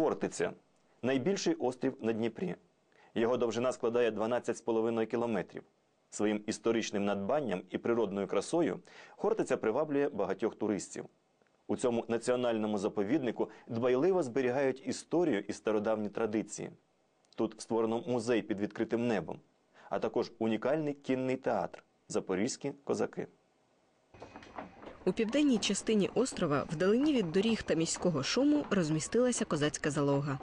Хортиця найбільший острів на Дніпрі. Його довжина складає 12,5 кілометрів. Своїм історичним надбанням і природною красою Хортиця приваблює багатьох туристів. У цьому національному заповіднику дбайливо зберігають історію і стародавні традиції. Тут створено музей під відкритим небом, а також унікальний кінний театр Запорізькі козаки. У південній частині острова, вдалині від доріг та міського шуму, розмістилася козацька залога.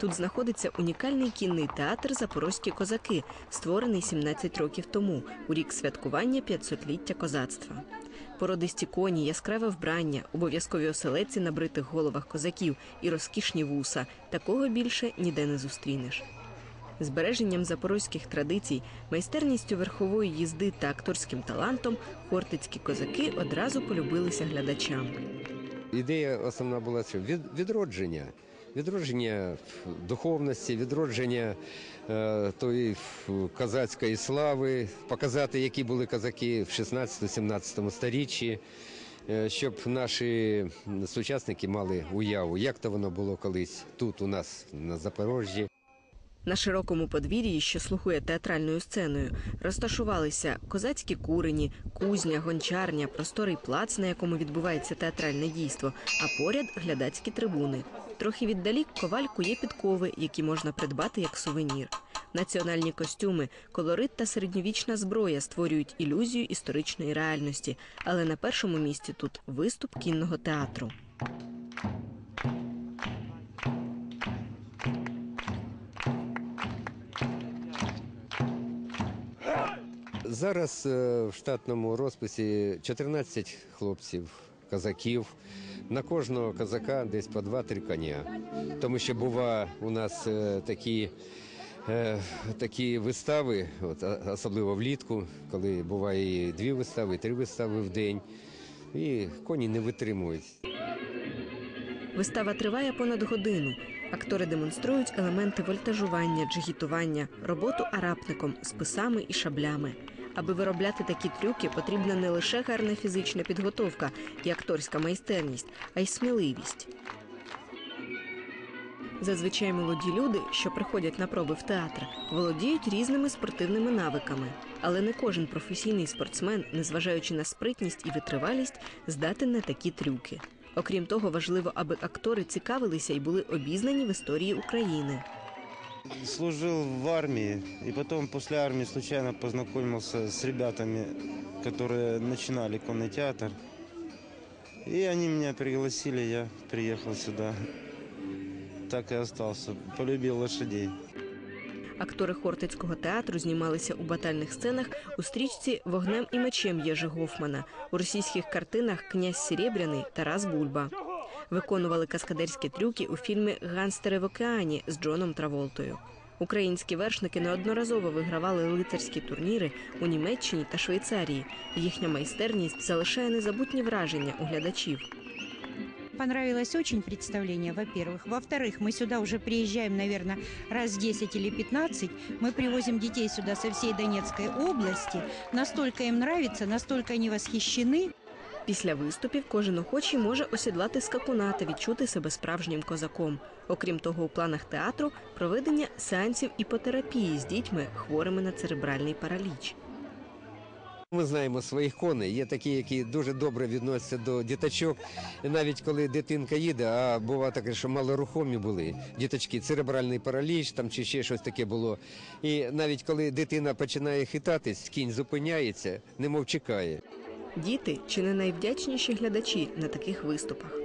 Тут знаходиться унікальний кінний театр Запорозькі козаки, створений 17 років тому, у рік святкування 500-ліття козацтва. Породисті коні, яскраве вбрання, обов'язкові оселедці на бритих головах козаків і розкішні вуса. Такого більше ніде не зустрінеш. Збереженням запорозьких традицій, майстерністю верхової їзди та акторським талантом хортицькі козаки одразу полюбилися глядачам. Ідея основна була від, відродження. Відродження духовності, відродження е, тої козацької слави, показати, які були козаки в 16-17 сторіччі, е, щоб наші сучасники мали уяву, як то воно було колись тут, у нас на Запорожжі. На широкому подвір'ї, що слухує театральною сценою, розташувалися козацькі курені, кузня, гончарня, просторий плац, на якому відбувається театральне дійство, а поряд глядацькі трибуни. Трохи віддалік коваль кує підкови, які можна придбати як сувенір. Національні костюми, колорит та середньовічна зброя створюють ілюзію історичної реальності. Але на першому місці тут виступ кінного театру. Зараз е, в штатному розписі 14 хлопців, козаків. На кожного козака десь по 2-3 коня. Тому що бува у нас е, такі, е, такі вистави, от, особливо влітку, коли буває дві вистави, три вистави в день. І коні не витримують. Вистава триває понад годину. Актори демонструють елементи вольтажування, джигітування, роботу арапником, списами і шаблями. Аби виробляти такі трюки, потрібна не лише гарна фізична підготовка і акторська майстерність, а й сміливість. Зазвичай молоді люди, що приходять на проби в театр, володіють різними спортивними навиками. Але не кожен професійний спортсмен, незважаючи на спритність і витривалість, здатен на такі трюки. Окрім того, важливо, аби актори цікавилися і були обізнані в історії України. Служил в армии, и потом после армии случайно познакомился с ребятами, которые начинали конный театр. И они меня пригласили, я приехал сюда. Так и остался. Полюбил лошадей. Актори Хортицького театру знімалися у батальних сценах у стрічці Вогнем і мечем Єжи Гофмана, у російських картинах Князь Серебряний Тарас Бульба Виконували каскадерські трюки у фільмі Ганстери в океані з Джоном Траволтою. Українські вершники неодноразово вигравали лицарські турніри у Німеччині та Швейцарії. Їхня майстерність залишає незабутні враження у глядачів. Понравилось очень представление, во-первых. Во-вторых, мы сюда уже приезжаем, наверное, раз 10 или 15. Мы привозим детей сюда со всей Донецкой области. Настолько им нравится, настолько они восхищены. Після виступів кожен охочий може осідлати скакуна та відчути себе справжнім козаком. Окрім того, у планах театру проведення сеансів іпотерапії з дітьми, хворими на церебральний параліч. Ми знаємо своїх коней. Є такі, які дуже добре відносяться до діточок. Навіть коли дитинка їде, а буває таке, що малорухомі були діточки, церебральний параліч там чи ще щось таке було. І навіть коли дитина починає хитатись, кінь зупиняється, немов чекає. Діти чи не найвдячніші глядачі на таких виступах.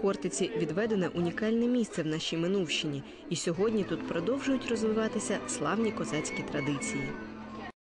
Хортиці відведене унікальне місце в нашій минувщині, і сьогодні тут продовжують розвиватися славні козацькі традиції.